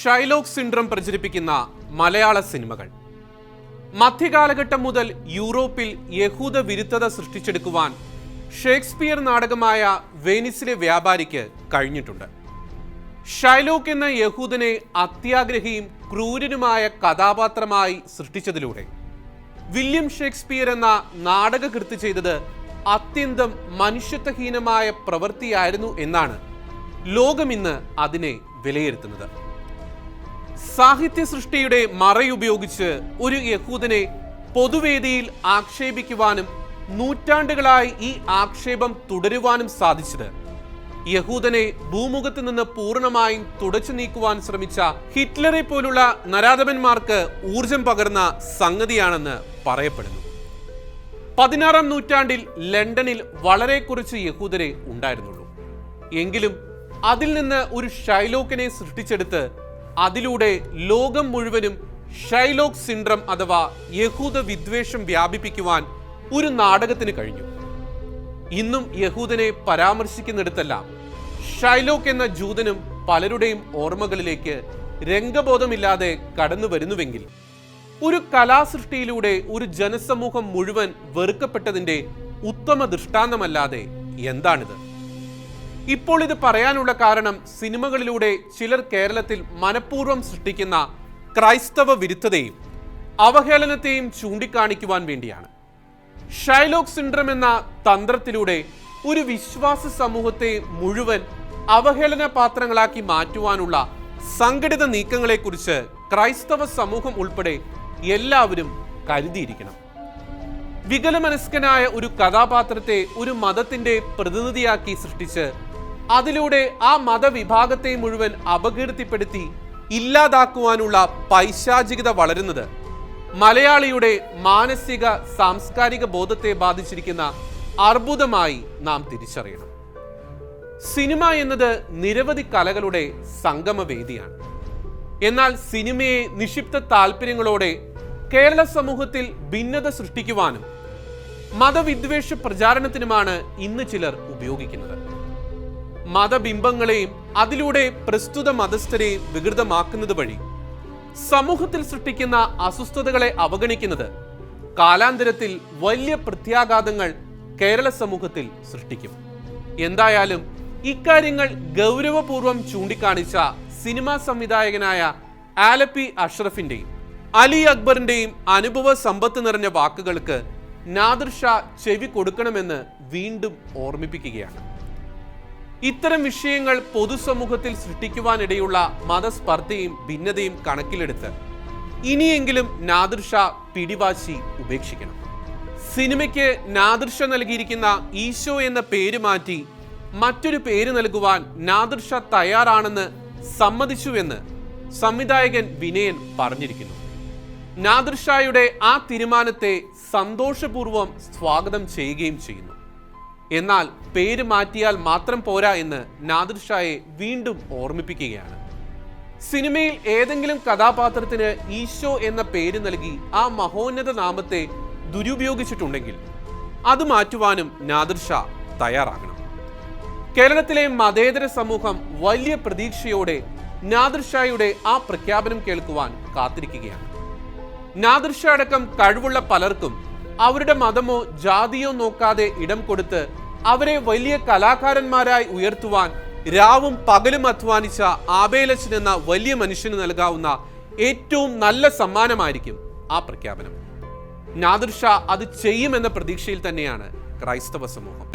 Shylock syndrome പ്രചരിപ്പിക്കുന്ന മലയാള സിനിമകൾ. മധ്യകാലഘട്ടം മുതൽ യൂറോപ്പിൽ യഹൂദ വിരുദ്ധത സൃഷ്ടിച്ചെടുക്കുവാൻ ഷേക്സ്പിയർ നാടകമായ വേനിസിലെ വ്യാപാരിക്ക് കഴിഞ്ഞിട്ടുണ്ട്. ഷൈലോക്ക് എന്ന യഹൂദനെ അത്യാഗ്രഹിയും ക്രൂരനുമായ കഥാപാത്രമായി സൃഷ്ടിച്ചതിലൂടെ വില്യം ഷേക്സ്പിയർ എന്ന നാടകകൃത്ത് ചെയ്തത് അത്യന്തം മനുഷ്യത്വഹീനമായ പ്രവൃത്തിയായിരുന്നു എന്നാണ് ലോകമിന്ന് അതിനെ വിലയിരുത്തുന്നത്. സാഹിത്യ സൃഷ്ടിയുടെ മറയുപയോഗിച്ച് ഒരു യഹൂദനെ പൊതുവേദിയിൽ ആക്ഷേപിക്കുവാനും നൂറ്റാണ്ടുകളായി ഈ ആക്ഷേപം തുടരുവാനും സാധിച്ചത്. യഹൂദനെ ഭൂമുഖത്ത് നിന്ന് പൂർണമായും തുടച്ചു നീക്കുവാൻ ശ്രമിച്ച ഹിറ്റ്ലറെ പോലുള്ള നരാധപന്മാർക്ക് ഊർജം പകർന്ന സംഗതിയാണെന്ന് പറയപ്പെടുന്നു. പതിനാറാം നൂറ്റാണ്ടിൽ ലണ്ടനിൽ വളരെ കുറച്ച് യഹൂദരെ ഉണ്ടായിരുന്നുള്ളൂ. എങ്കിലും അതിൽ നിന്ന് ഒരു ഷൈലോക്കിനെ സൃഷ്ടിച്ചെടുത്ത് അതിലൂടെ ലോകം മുഴുവനും ഷൈലോക് സിൻഡ്രം അഥവാ യഹൂദ വിദ്വേഷം വ്യാപിപ്പിക്കുവാൻ ഒരു നാടകത്തിന് കഴിഞ്ഞു. ഇന്നും യഹൂദനെ പരാമർശിക്കുന്നിടത്തെല്ലാം ഷൈലോക്ക് എന്ന ജൂതനും പലരുടെയും ഓർമ്മകളിലേക്ക് രംഗബോധമില്ലാതെ കടന്നു വരുന്നുവെങ്കിൽ ഒരു കലാസൃഷ്ടിയിലൂടെ ഒരു ജനസമൂഹം മുഴുവൻ വെറുക്കപ്പെട്ടതിന്റെ ഉത്തമ ദൃഷ്ടാന്തമല്ലാതെ എന്താണിത്? ഇപ്പോൾ ഇത് പറയാനുള്ള കാരണം സിനിമകളിലൂടെ ചിലർ കേരളത്തിൽ മനഃപൂർവം സൃഷ്ടിക്കുന്ന ക്രൈസ്തവ വിരുദ്ധതയും അവഹേളനത്തെയും ചൂണ്ടിക്കാണിക്കുവാൻ വേണ്ടിയാണ്. ഷൈലോക് സിൻഡ്രം എന്ന തന്ത്രത്തിലൂടെ ഒരു വിശ്വാസ സമൂഹത്തെ മുഴുവൻ അവഹേളന പാത്രങ്ങളാക്കി മാറ്റുവാനുള്ള സംഘടിത നീക്കങ്ങളെക്കുറിച്ച് ക്രൈസ്തവ സമൂഹം ഉൾപ്പെടെ എല്ലാവരും കരുതിയിരിക്കണം. വികലമനസ്കനായ ഒരു കഥാപാത്രത്തെ ഒരു മതത്തിന്റെ പ്രതിനിധിയാക്കി സൃഷ്ടിച്ച് അതിലൂടെ ആ മതവിഭാഗത്തെ മുഴുവൻ അപകീർത്തിപ്പെടുത്തി ഇല്ലാതാക്കുവാനുള്ള പൈശാചികത വളരുന്നത്. മലയാളിയുടെ മാനസിക സാംസ്കാരിക ബോധത്തെ ബാധിച്ചിരിക്കുന്ന അർബുദമായി നാം തിരിച്ചറിയണം. സിനിമ എന്നത് നിരവധി കലകളുടെ സംഗമവേദിയാണ്. എന്നാൽ സിനിമയെ നിക്ഷിപ്ത താല്പര്യങ്ങളോടെ കേരള സമൂഹത്തിൽ ഭിന്നത സൃഷ്ടിക്കുവാനും മതവിദ്വേഷ പ്രചാരണത്തിനുമാണ് ഇന്ന് ചിലർ ഉപയോഗിക്കുന്നത്. മതബിംബങ്ങളെയും അതിലൂടെ പ്രസ്തുത മതസ്ഥരെയും വികൃതമാക്കുന്നത് വഴി സമൂഹത്തിൽ സൃഷ്ടിക്കുന്ന അസ്വസ്ഥതകളെ അവഗണിക്കുന്നത് കാലാന്തരത്തിൽ വലിയ പ്രത്യാഘാതങ്ങൾ കേരള സമൂഹത്തിൽ സൃഷ്ടിക്കും. എന്തായാലും ഇക്കാര്യങ്ങൾ ഗൗരവപൂർവം ചൂണ്ടിക്കാണിച്ച സിനിമാ സംവിധായകനായ ആലപ്പി അഷ്റഫിന്റെയും അലി അക്ബറിന്റെയും അനുഭവ സമ്പത്ത് നിറഞ്ഞ വാക്കുകൾക്ക് നാദിർ ഷാ ചെവി കൊടുക്കണമെന്ന് വീണ്ടും ഓർമ്മിപ്പിക്കുകയാണ്. ഇത്തരം വിഷയങ്ങൾ പൊതുസമൂഹത്തിൽ സൃഷ്ടിക്കുവാനിടയുള്ള മതസ്പർദ്ധയും ഭിന്നതയും കണക്കിലെടുത്ത് ഇനിയെങ്കിലും നാദിർ ഷാ പിടിവാശി ഉപേക്ഷിക്കണം. സിനിമയ്ക്ക് നാദിർ നൽകിയിരിക്കുന്ന ഈശോ എന്ന പേര് മാറ്റി മറ്റൊരു പേര് നൽകുവാൻ നാദിർ ഷാ തയ്യാറാണെന്ന് സമ്മതിച്ചുവെന്ന് സംവിധായകൻ വിനയൻ പറഞ്ഞിരിക്കുന്നു. നാദിർ ഷായുടെ ആ തീരുമാനത്തെ സന്തോഷപൂർവം സ്വാഗതം ചെയ്യുകയും ചെയ്യുന്നു. എന്നാൽ പേര് മാറ്റിയാൽ മാത്രം പോരാ എന്ന് നാദിർ ഷായെ വീണ്ടും ഓർമ്മിപ്പിക്കുകയാണ്. സിനിമയിൽ ഏതെങ്കിലും കഥാപാത്രത്തിന് ഈശോ എന്ന പേര് നൽകി ആ മഹോന്നത നാമത്തെ ദുരുപയോഗിച്ചിട്ടുണ്ടെങ്കിൽ അത് മാറ്റുവാനും നാദിർ ഷാ തയ്യാറാകണം. കേരളത്തിലെ മതേതര സമൂഹം വലിയ പ്രതീക്ഷയോടെ നാദിർ ഷായുടെ ആ പ്രഖ്യാപനം കേൾക്കുവാൻ കാത്തിരിക്കുകയാണ്. നാദിർ ഷാ അടക്കം കഴിവുള്ള പലർക്കും അവരുടെ മതമോ ജാതിയോ നോക്കാതെ ഇടം കൊടുത്ത് അവരെ വലിയ കലാകാരന്മാരായി ഉയർത്തുവാൻ രാവും പകലും അധ്വാനിച്ച ആബേലച്ചൻ എന്ന വലിയ മനുഷ്യന് നൽകാവുന്ന ഏറ്റവും നല്ല സമ്മാനമായിരിക്കും ആ പ്രഖ്യാപനം. നാദിർഷ അത് ചെയ്യുമെന്ന പ്രതീക്ഷയിൽ തന്നെയാണ് ക്രൈസ്തവ സമൂഹം.